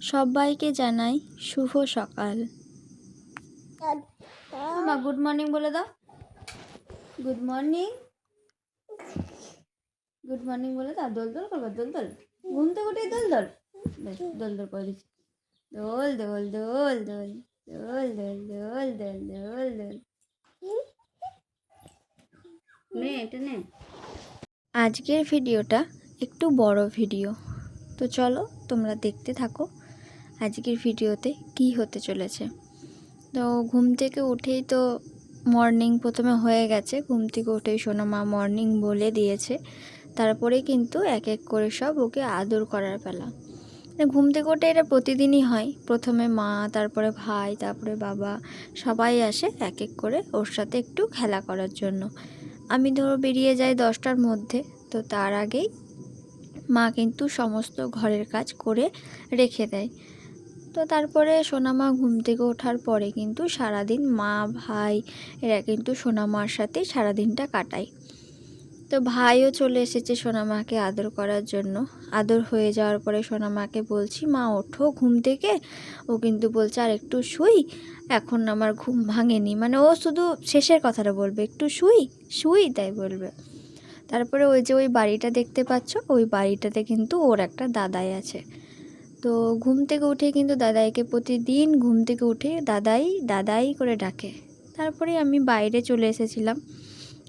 সবাইকে জানাই শুভ সকাল। মা গুড মর্নিং বলে দাও। গুড মর্নিং গুড মর্নিং বলে দাও। দোল দোল করবা দোল দোল। ঘুম থেকে উঠে দোল দোল। দোল দোল করে দিচ্ছি। দোল দোল দোল দোল দোল দোল দোল দোল দোল দোল। নে এটা নে। আজকের ভিডিওটা একটু বড় ভিডিও। তো চলো তোমরা দেখতে থাকো। আজকের ভিডিওতে কি হতে চলেছে? তো ঘুম থেকে উঠেই তো মর্নিং প্রথমে হয়ে গেছে। ঘুম থেকে উঠেই সোনা মা মর্নিং বলে দিয়েছে। তারপরে কিন্তু এক এক করে সব ওকে আদর করার পালা মানে ঘুম থেকে উঠে এটা প্রতিদিনই হয়। প্রথমে মা, তারপরে ভাই, তারপরে বাবা সবাই আসে এক এক করে ওর সাথে একটু খেলা করার জন্য। আমি ধরো বেরিয়ে যাই দশটার মধ্যে। তো তার আগেই মা কিন্তু সমস্ত ঘরের কাজ করে রেখে দেয়। তো তারপরে সোনামা ঘুম থেকে ওঠার পরে কিন্তু সারাদিন মা, ভাই এরা কিন্তু সোনামার সাথে সারাদিনটা কাটায়। তো ভাইও চলে এসেছে সোনামাকে আদর করার জন্য। আদর হয়ে যাওয়ার পরে সোনামাকে বলছি, মা, ওঠো ঘুম থেকে। ও কিন্তু বলছে, আর একটু শুই। এখন আমার ঘুম ভাঙেনি। মানে ও শুধু শেষের কথাটা বলবে, একটু শুই শুই, তাই বলবে। তারপরে ওই যে ওই বাড়িটা দেখতে পাচ্ছ, ওই বাড়িটাতে কিন্তু ওর একটা দাদাই আছে। তো ঘুম থেকে উঠে কিন্তু দাদাইকে প্রতিদিন ঘুম থেকে উঠে দাদাই দাদাই করে ডাকে। তারপরে আমি বাইরে চলে এসেছিলাম।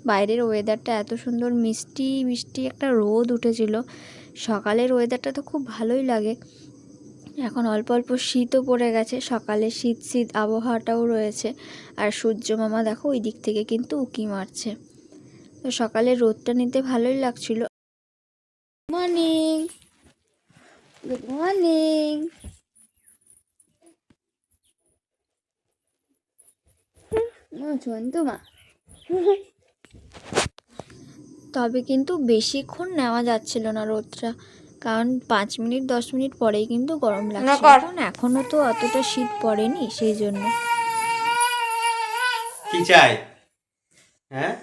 বাইরের ওয়েদারটা এত সুন্দর, মিষ্টি মিষ্টি একটা রোদ উঠেছিল। সকালের ওয়েদারটা তো খুব ভালোই লাগে। এখন অল্প অল্প শীতও পড়ে গেছে, সকালে শীত শীত আবহাওয়াটাও রয়েছে। আর সূর্য মামা দেখো ওই দিক থেকে কিন্তু উকি মারছে। তো সকালে রোদটা নিতে ভালোই লাগছিল। মর্নিং গুড মর্নিং মা। তবে কিন্তু বেশিক্ষণ নেওয়া যাচ্ছিল না রোদটা কারণ পাঁচ মিনিট দশ মিনিট পরেই কিন্তু গরম লাগছে কারণ এখনও তো অতটা শীত পড়েনি সেই জন্য। কি চাই? হ্যাঁ?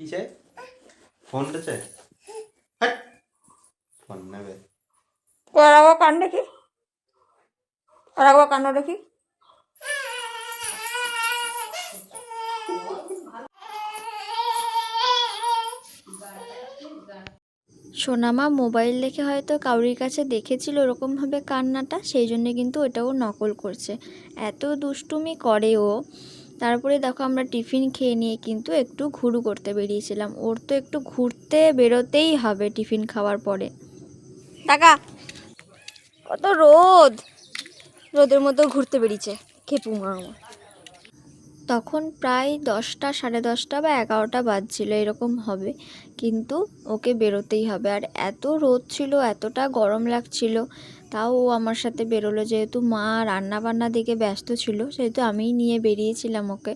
কি চাই? ফোনটা চাই। ফোন নেবে। একবার কান দেখি। কান্না দেখি। সোনামা মোবাইল দেখে হয়তো কাউরির কাছে দেখেছিল ওরকমভাবে কান্নাটা সেই জন্য কিন্তু ওটাও নকল করছে। এত দুষ্টুমি করে ও। তারপরে দেখো আমরা টিফিন খেয়ে নিয়ে কিন্তু একটু ঘুরু করতে বেরিয়েছিলাম। ওর তো একটু ঘুরতে বেরোতেই হবে টিফিন খাওয়ার পরে। টাকা। কত রোদ। রোদের মধ্যেও ঘুরতে বেরিয়েছে। খেপু মা আমার। তখন প্রায় দশটা, সাড়ে দশটা বা এগারোটা বাজছিল, এরকম হবে। কিন্তু ওকে বেরোতেই হবে। আর এত রোদ ছিল, এতটা গরম লাগছিল, তাও ও আমার সাথে বেরোলো। যেহেতু মা রান্না বান্না দিকে ব্যস্ত ছিল, সেহেতু আমিই নিয়ে বেরিয়েছিলাম ওকে।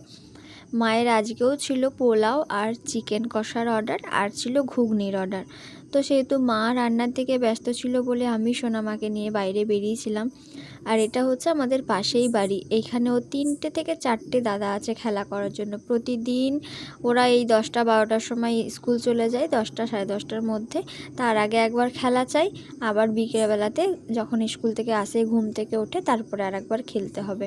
মায়ের আজকেও ছিল পোলাও আর চিকেন কষার অর্ডার, আর ছিল ঘুগনির অর্ডার। তো সেহেতু মা রান্নার দিকে ব্যস্ত ছিল বলে আমি সোনামাকে নিয়ে বাইরে বেরিয়েছিলাম। আর এটা হচ্ছে আমাদের পাশেই বাড়ি। এইখানেও তিনটে থেকে চারটে দাদা আছে খেলা করার জন্য। প্রতিদিন ওরা এই দশটা, বারোটার সময় স্কুল চলে যায়, দশটা, সাড়ে দশটার মধ্যে। তার আগে একবার খেলা চাই, আবার বিকেলবেলাতে যখন স্কুল থেকে আসে, ঘুম থেকে ওঠে, তারপরে আর একবার খেলতে হবে।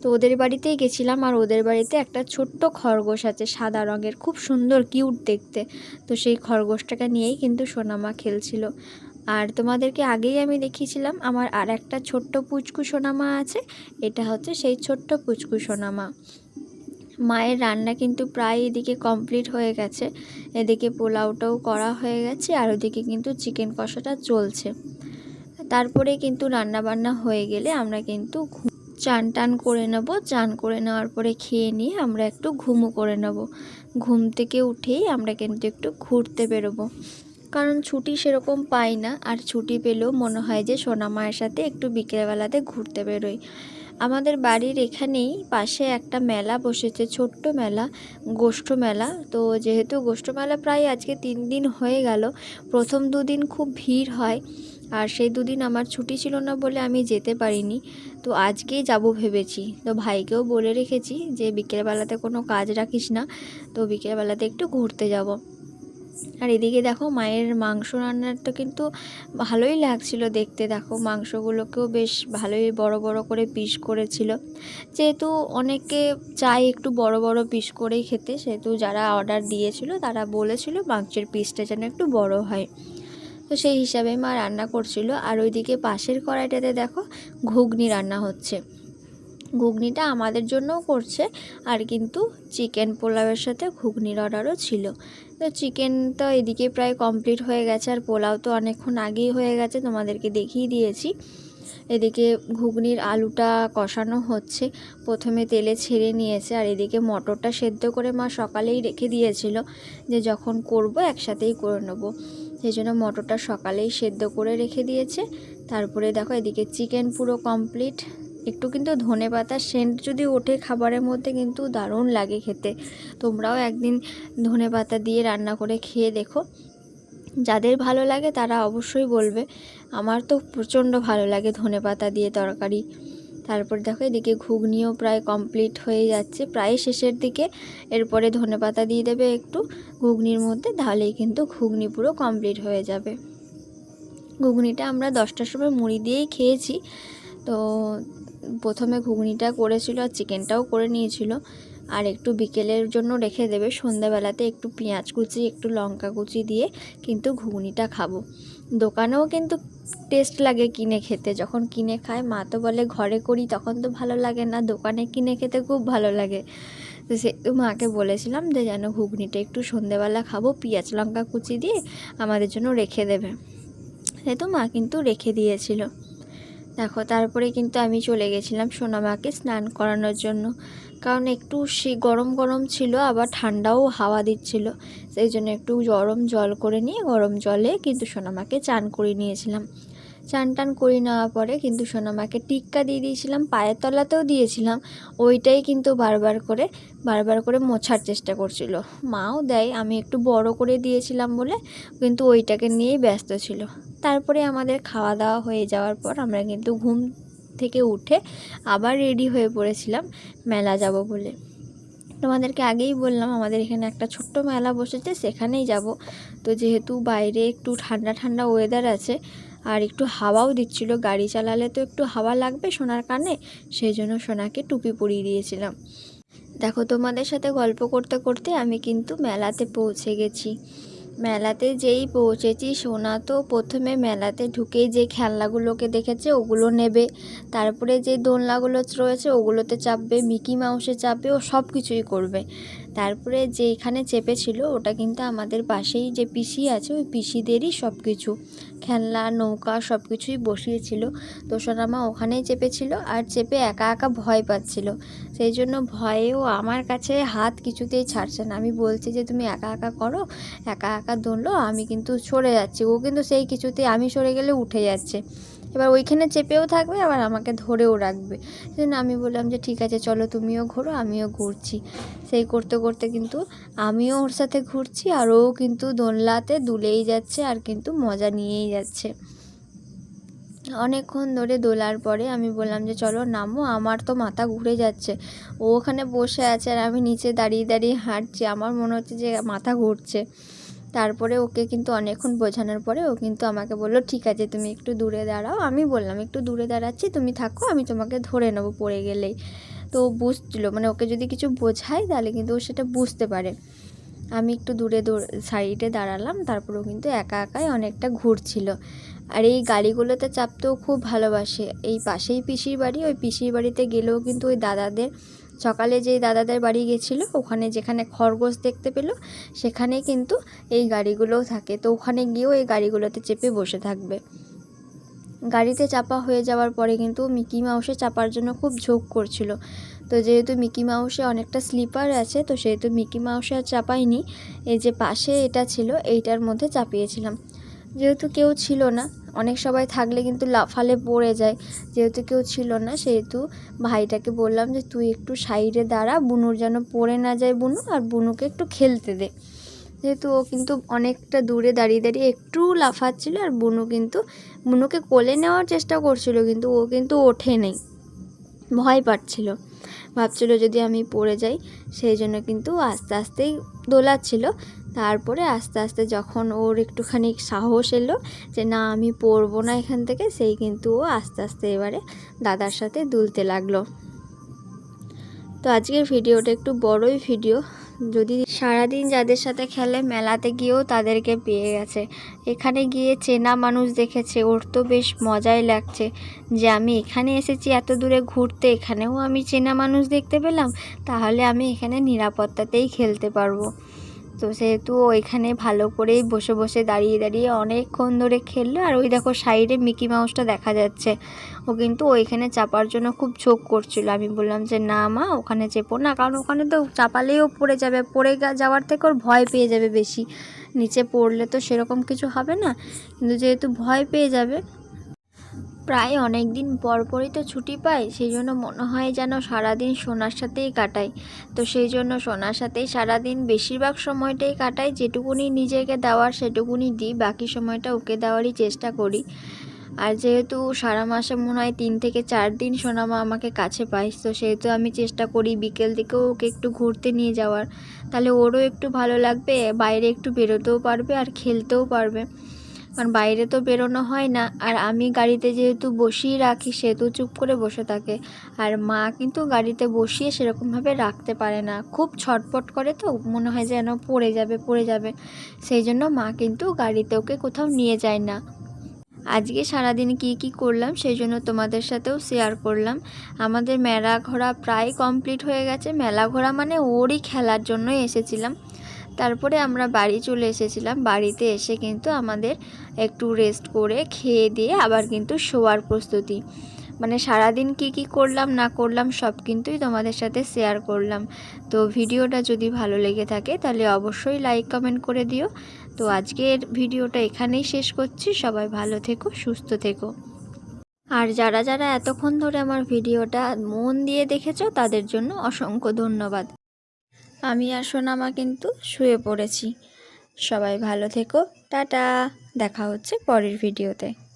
তো ওদের বাড়িতেই গেছিলাম আর ওদের বাড়িতে একটা ছোট্ট খরগোশ আছে সাদা রঙের, খুব সুন্দর, কিউট দেখতে। তো সেই খরগোশটাকে নিয়েই কিন্তু সোনামা খেলছিল। আর তোমাদেরকে আগেই আমি দেখিয়েছিলাম, আমার আর একটা ছোট্ট পুচকু সোনামা আছে, এটা হচ্ছে সেই ছোট্ট পুচকু সোনামা। মায়ের রান্না কিন্তু প্রায় এদিকে কমপ্লিট হয়ে গেছে, এদিকে পোলাওটাও করা হয়ে গেছে আর ওদিকে কিন্তু চিকেন কষাটা চলছে। তারপরে কিন্তু রান্না বান্না হয়ে গেলে আমরা কিন্তু চান টান করে নেব, চান করে নেওয়ার পরে খেয়ে নিয়ে আমরা একটু ঘুমও করে নেব। ঘুম থেকে উঠেই আমরা কিন্তু একটু ঘুরতে বেরোবো। কারণ ছুটি সেরকম পাই না, আর ছুটি পেলেও মনে হয় যে সোনা মায়ের সাথে একটু বিকেলবেলাতে ঘুরতে বেরোই। আমাদের বাড়ির এখানেই পাশে একটা মেলা বসেছে, ছোট্ট মেলা, গোষ্ঠ মেলা। তো যেহেতু গোষ্ঠ মেলা প্রায় আজকে তিন দিন হয়ে গেল, প্রথম দুদিন খুব ভিড় হয়। আর সেই দুদিন আমার ছুটি ছিল না বলে আমি যেতে পারিনি। তো আজকেই যাব ভেবেছি। তো ভাইকেও বলে রেখেছি যে বিকেলবেলাতে কোনো কাজ রাখিস না, তো বিকেলবেলাতে একটু ঘুরতে যাব। আর এদিকে দেখো মায়ের মাংস রান্নাটা কিন্তু ভালোই লাগছিল দেখতে। দেখো মাংসগুলোকেও বেশ ভালোই বড় বড় করে পিস করেছিল। যেহেতু অনেকে চায় একটু বড় বড় পিস করেই খেতে, সেহেতু যারা অর্ডার দিয়েছিল তারা বলেছিল মাংসের পিসটা যেন একটু বড় হয়। তো সেই হিসাবে মা রান্না করছিল। আর ওইদিকে পাশের কড়াইটাতে দেখো ঘুগনি রান্না হচ্ছে। ঘুগনিটা আমাদের জন্যও করছে, আর কিন্তু চিকেন পোলাওয়ের সাথে ঘুগনির অর্ডারও ছিল। তো চিকেন তো এদিকে প্রায় কমপ্লিট হয়ে গেছে, আর পোলাও তো অনেকক্ষণ আগেই হয়ে গেছে, তোমাদেরকে দেখিয়ে দিয়েছি। এদিকে ঘুগনির আলুটা কষানো হচ্ছে, প্রথমে তেলে ছেড়ে নিয়েছে, আর এদিকে মটরটা সেদ্ধ করে মা সকালেই রেখে দিয়েছিল যে যখন করব একসাথেই করে নেব। সেই জন্য মটরটা সকালেই সেদ্ধ করে রেখে দিয়েছে। তারপরে দেখো এদিকে চিকেন পুরো কমপ্লিট একটু কিন্তু ধনে পাতা সেন্ট যদি ওঠে খাবারের মধ্যে কিন্তু দারুণ লাগে খেতে। তোমরাও একদিন ধনে পাতা দিয়ে রান্না করে খেয়ে দেখো। যাদের ভালো লাগে তারা অবশ্যই বলবে। আমার তো প্রচণ্ড ভালো লাগে ধনে পাতা দিয়ে তরকারি। তারপর দেখো এদিকে ঘুগনিও প্রায় কমপ্লিট হয়ে যাচ্ছে। প্রায় শেষের দিকে এরপরে ধনে পাতা দিয়ে দেবে একটু। ঘুগনির মধ্যে তাহলেই কিন্তু ঘুগনি পুরো কমপ্লিট হয়ে যাবে। ঘুগনিটা আমরা দশটার সময় মুড়ি দিয়েই খেয়েছি। তো প্রথমে ঘুগনিটা করেছিল আর চিকেনটাও করে নিয়েছিল। আর একটু বিকেলের জন্য রেখে দেবে। সন্ধ্যাবেলাতে একটু পেঁয়াজ কুচি, একটু লঙ্কা কুচি দিয়ে কিন্তু ঘুগনিটা খাব। দোকানেও কিন্তু টেস্ট লাগে কিনে খেতে। যখন কিনে খায়, মা তো বলে, ঘরে করি তখন তো ভালো লাগে না, দোকানে কিনে খেতে খুব ভালো লাগে। তো সে মাকে বলেছিলাম যে, যেন ঘুগনিটা একটু সন্ধ্যেবেলা খাব, পেঁয়াজ, লঙ্কা কুচি দিয়ে আমাদের জন্য রেখে দেবে। সে তো মা কিন্তু রেখে দিয়েছিল। দেখো, তারপরে কিন্তু আমি চলে গেছিলাম সোনামাকে স্নান করানোর জন্য। কারণ একটু সে গরম গরম ছিল, আবার ঠান্ডাও হাওয়া দিচ্ছিল। সেই জন্য একটু গরম জল করে নিয়ে গরম জলে কিন্তু সোনামাকে চান করে নিয়েছিলাম। চান টান করে নেওয়ার পরে কিন্তু সোনামাকে টিক্কা দিয়ে দিয়েছিলাম, পায়ের তলাতেও দিয়েছিলাম। ওইটাই কিন্তু বারবার করে বারবার করে মোছার চেষ্টা করছিল। মাও দেয়, আমি একটু বড় করে দিয়েছিলাম বলে, কিন্তু ওইটাকে নিয়েই ব্যস্ত ছিল। তারপরে আমাদের খাওয়া দাওয়া হয়ে যাওয়ার পর আমরা কিন্তু ঘুম থেকে উঠে আবার রেডি হয়ে পড়েছিলাম মেলা যাব বলে। তোমাদেরকে আগেই বললাম আমাদের এখানে একটা ছোট্ট মেলা বসেছে, সেখানেই যাব। তো যেহেতু বাইরে একটু ঠান্ডা ঠান্ডা ওয়েদার আছে, আর একটু হাওয়াও দিচ্ছিল, গাড়ি চালালে তো একটু হাওয়া লাগবে সোনার কানে, সেই জন্য সোনাকে টুপি পরিয়ে দিয়েছিলাম। দেখো তোমাদের সাথে গল্প করতে করতে আমি কিন্তু মেলাতে পৌঁছে গেছি। মেলাতে যেই পৌঁছেছি, সোনা তো প্রথমে মেলাতে ঢুকেই যে খেলনাগুলোকে দেখেছে ওগুলো নেবে। তারপরে যে দোলনাগুলো রয়েছে, ওগুলোতে চাপবে, মিকি মাউসে চাপবে, ও সব কিছুই করবে। তারপরে যেখানে চেপেছিল, ওটা কিন্তু আমাদের পাশেই যে পিসি আছে, ওই পিসিদেরই সব কিছু খেলনা, নৌকা সব কিছুই বসিয়েছিল। তো সোনামা ওখানেই চেপেছিল আর চেপে একা একা ভয় পাচ্ছিল। সেই জন্য ভয়েও আমার কাছে হাত কিছুতেই ছাড়ছে না। আমি বলছি যে, তুমি একা একা করো, একা একা দোলো আমি কিন্তু সরে যাচ্ছি। ও কিন্তু সেই কিছুতে আমি সরে গেলে উঠে যাচ্ছে। এবার ওইখানে চেপেও থাকবে, আবার আমাকে ধরেও রাখবে। সেই জন্য আমি বললাম যে, ঠিক আছে, চলো তুমিও ঘোরো, আমিও ঘুরছি। সেই করতে করতে কিন্তু আমিও ওর সাথে ঘুরছি, আর ও কিন্তু দোলনাতে দুলেই যাচ্ছে আর কিন্তু মজা নিয়েই যাচ্ছে। অনেকক্ষণ ধরে দোলার পরে আমি বললাম যে, চলো নামো, আমার তো মাথা ঘুরে যাচ্ছে। ও ওখানে বসে আছে আর আমি নিচে দাঁড়িয়ে দাঁড়িয়ে হাঁটছি, আমার মনে হচ্ছে যে মাথা ঘুরছে। তারপরে ওকে কিন্তু অনেকক্ষণ বোঝানোর পরে ও কিন্তু আমাকে বলল, ঠিক আছে, তুমি একটু দূরে দাঁড়াও। আমি বললাম, একটু দূরে দাঁড়াচ্ছি, তুমি থাকো, আমি তোমাকে ধরে নেব পড়ে গেলেই। তো বুঝছিল মানে ওকে যদি কিছু বোঝাই তাহলে কিন্তু ও সেটা বুঝতে পারে। আমি একটু দূরে দূর সাইডে দাঁড়ালাম তারপরেও কিন্তু একা একাই অনেকটা ঘুরছিল। আর এই গাড়িগুলোতে চাপতেও খুব ভালোবাসে। এই পাশেই পিসির বাড়ি, ওই পিসির বাড়িতে গেলেও কিন্তু ওই দাদাদের সকালে যেই দাদাদের বাড়ি গেছিল, ওখানে যেখানে খরগোশ দেখতে পেল, সেখানে কিন্তু এই গাড়িগুলোও থাকে। তো ওখানে গিয়েও এই গাড়িগুলোতে চেপে বসে থাকবে। গাড়িতে চাপা হয়ে যাওয়ার পরে কিন্তু মিকি মাউসে চাপার জন্য খুব ঝোঁক করছিল। তো যেহেতু মিকি মাউসে অনেকটা স্লিপার আছে, তো সেহেতু মিকি মাউসে আর চাপাইনি, এই যে পাশে এটা ছিল, এইটার মধ্যে চাপিয়েছিলাম। যেহেতু কেউ ছিল না অনেক সবাই থাকলে কিন্তু লাফালে পড়ে যায়। যেহেতু কেউ ছিল না, সেহেতু ভাইটাকে বললাম যে, তুই একটু সাইডে দাঁড়া, বুনুর যেন পড়ে না যায় বুনু, আর বুনুকে একটু খেলতে দে। যেহেতু ও কিন্তু অনেকটা দূরে দাঁড়িয়ে দাঁড়িয়ে একটু লাফাচ্ছিল, আর বুনু কিন্তু, বুনুকে কোলে নেওয়ার চেষ্টা করছিল, কিন্তু ও কিন্তু ওঠে নেই। ভয় পাচ্ছিল। ভাবছিল যদি আমি পড়ে যাই, সেই জন্য কিন্তু আস্তে আস্তেই দোলাচ্ছিল। তারপরে আস্তে আস্তে যখন ওর একটুখানি সাহস এলো যে না, আমি পড়ব না এখান থেকে, সেই কিন্তু ও আস্তে আস্তে এবারে দাদার সাথে দুলতে লাগল। তো আজকের ভিডিওটা একটু বড়ই ভিডিও। যদি সারাদিন যাদের সাথে খেলে, মেলাতে গিয়েও তাদেরকে পেয়ে গেছে। এখানে গিয়ে চেনা মানুষ দেখেছে, ওর তো বেশ মজাই লাগছে। যে আমি এখানে এসেছি এত দূরে ঘুরতে, এখানেও আমি চেনা মানুষ দেখতে পেলাম, তাহলে আমি এখানে নিরাপত্তাতেই খেলতে পারব। তো সেহেতু ওইখানে ভালো করেই বসে বসে দাঁড়িয়ে দাঁড়িয়ে অনেকক্ষণ ধরে খেললো। আর ওই দেখো সাইডে মিকি মাউসটা দেখা যাচ্ছে। ও কিন্তু ওইখানে চাপার জন্য খুব ঝোঁক করছিল। আমি বললাম যে, না মা, ওখানে চেপো না। কারণ ওখানে তো চাপালেও পড়ে যাবে। পড়ে যাওয়ার থেকে ওর ভয় পেয়ে যাবে বেশি। নিচে পড়লে তো সেরকম কিছু হবে না। কিন্তু যেহেতু ভয় পেয়ে যাবে প্রায় অনেক দিন পর পরই তো ছুটি পাই সেই জন্য মনে হয় যেন সারাদিন সোনার সাথেই কাটাই। তো সেই জন্য সোনার সাথেই সারাদিন বেশিরভাগ সময়টাই কাটাই, যেটুকুনি নিজেকে দেওয়ার সেটুকুনি দিই, বাকি সময়টা ওকে দেওয়ারই চেষ্টা করি। আর যেহেতু সারা মাসে মনে হয় তিন থেকে চার দিন সোনামা আমাকে কাছে পাই তো সেহেতু আমি চেষ্টা করি বিকেল দিকেও ওকে একটু ঘুরতে নিয়ে যাওয়ার। তাহলে ওরও একটু ভালো লাগবে, বাইরে একটু বেরোতেও পারবে আর খেলতেও পারবে। কারণ বাইরে তো বেরোনো হয় না। আর আমি গাড়িতে যেহেতু বসিয়ে রাখি সেহেতু চুপ করে বসে থাকে। আর মা কিন্তু গাড়িতে বসিয়ে সেরকমভাবে রাখতে পারে না। খুব ছটপট করে তো, মনে হয় যেন পড়ে যাবে পড়ে যাবে। সেই জন্য মা কিন্তু গাড়িতে ওকে কোথাও নিয়ে যায় না। আজকে সারাদিন কি কি করলাম, সেই জন্য তোমাদের সাথেও শেয়ার করলাম। আমাদের মেলা ঘোরা প্রায় কমপ্লিট হয়ে গেছে। মেলা ঘোরা মানে ওরই খেলার জন্যই এসেছিলাম। তারপরে আমরা বাড়ি চলে এসেছিলাম। বাড়িতে এসে কিন্তু আমাদের একটু রেস্ট করে খেয়ে দিয়ে আবার কিন্তু শোয়ার প্রস্তুতি। মানে সারাদিন কি কি করলাম, না করলাম, সব কিন্তুই তোমাদের সাথে শেয়ার করলাম। তো ভিডিওটা যদি ভালো লেগে থাকে তাহলে অবশ্যই লাইক কমেন্ট করে দিও। তো আজকের ভিডিওটা এখানেই শেষ করছি। সবাই ভালো থেকো, সুস্থ থেকো। আর যারা যারা এতক্ষণ ধরে আমার ভিডিওটা মন দিয়ে দেখেছ তাদের জন্য অসংখ্য ধন্যবাদ। আমি আর সোনামা কিন্তু শুয়ে পড়েছি। সবাই ভালো থেকো। টাটা। দেখা হচ্ছে পরের ভিডিওতে।